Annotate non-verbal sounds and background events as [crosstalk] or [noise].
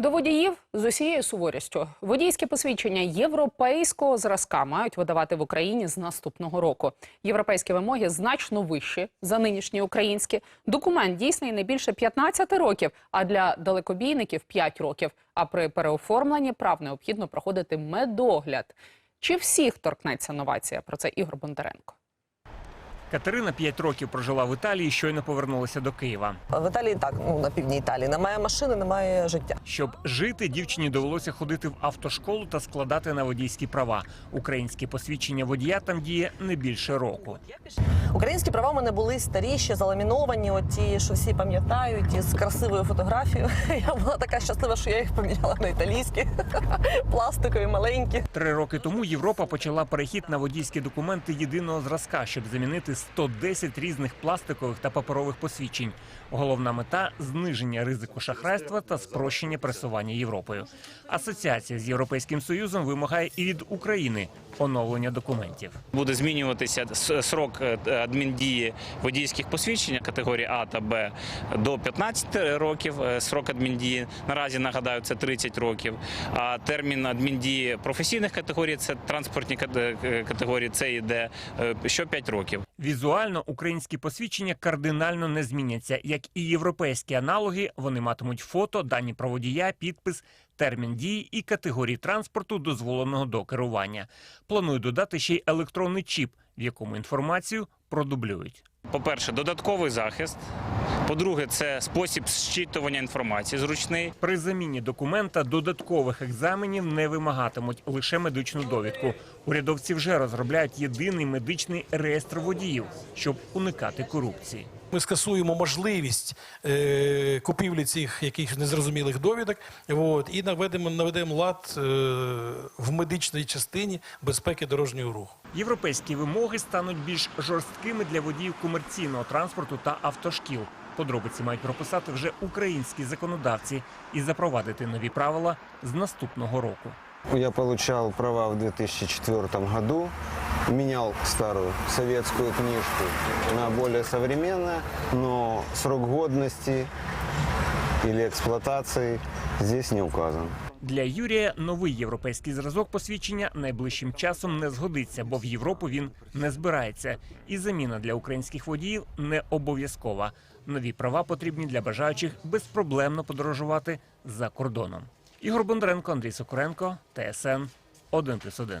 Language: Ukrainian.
До водіїв з усією суворістю водійське посвідчення європейського зразка мають видавати в Україні з наступного року. Європейські вимоги значно вищі за нинішні українські. Документ дійсний не більше 15 років, а для далекобійників 5 років. А при переоформленні прав необхідно проходити медогляд. Чи всіх торкнеться новація? Про це Ігор Бондаренко. Катерина 5 років прожила в Італії, і щойно повернулася до Києва. В Італії так, ну на півдні Італії. Немає машини, немає життя. Щоб жити, дівчині довелося ходити в автошколу та складати на водійські права. Українське посвідчення водія там діє не більше року. Українські права в мене були старі, ще заламіновані, оті, що всі пам'ятають, із красивою фотографією. [laughs] Я була така щаслива, що я їх поміняла на італійські, [laughs] пластикові, маленькі. Три роки тому Європа почала перехід на водійські документи єдиного зразка, щоб замінити 110 різних пластикових та паперових посвідчень. Головна мета зниження ризику шахрайства та спрощення пресування Європою. Асоціація з європейським союзом вимагає і від України оновлення документів. Буде змінюватися срок е, адміндії водійських посвідчень категорії А та Б до 15 років. е, Срок адміндії наразі нагадаю це 30 років. А термін адміндії професійних категорій це транспортні е, категорії С і Д е, що 5 років. Візуально українські посвідчення кардинально не зміняться. Як і європейські аналоги, вони матимуть фото, дані про водія, підпис, термін дії і категорії транспорту, дозволеного до керування. Планують додати ще й електронний чіп, в якому інформацію продублюють. По-перше, додатковий захист. По-друге, це спосіб зчитування інформації зручний. При заміні документа додаткових екзаменів не вимагатимуть лише медичну довідку. Урядовці вже розробляють єдиний медичний реєстр водіїв, щоб уникати корупції. Ми скасуємо можливість е, купівлі цих якихось незрозумілих довідок. От, і наведемо наведемо лад е, в медичній частині безпеки дорожнього руху. Європейські вимоги стануть більш жорсткими для водіїв комерційного транспорту та автошкіл. Подробиці мають прописати вже українські законодавці і запровадити нові правила з наступного року. Я получал права в 2004 году, менял старую советскую книжку на более современную, но срок годности или эксплуатации здесь не указан. Для Юрія новий європейський зразок посвідчення найближчим часом не згодиться, бо в Європу він не збирається. І заміна для українських водіїв не обов'язкова. Нові права потрібні для бажаючих безпроблемно подорожувати за кордоном. Ігор Бондаренко, Андрій Сокуренко, ТСН 1+,1.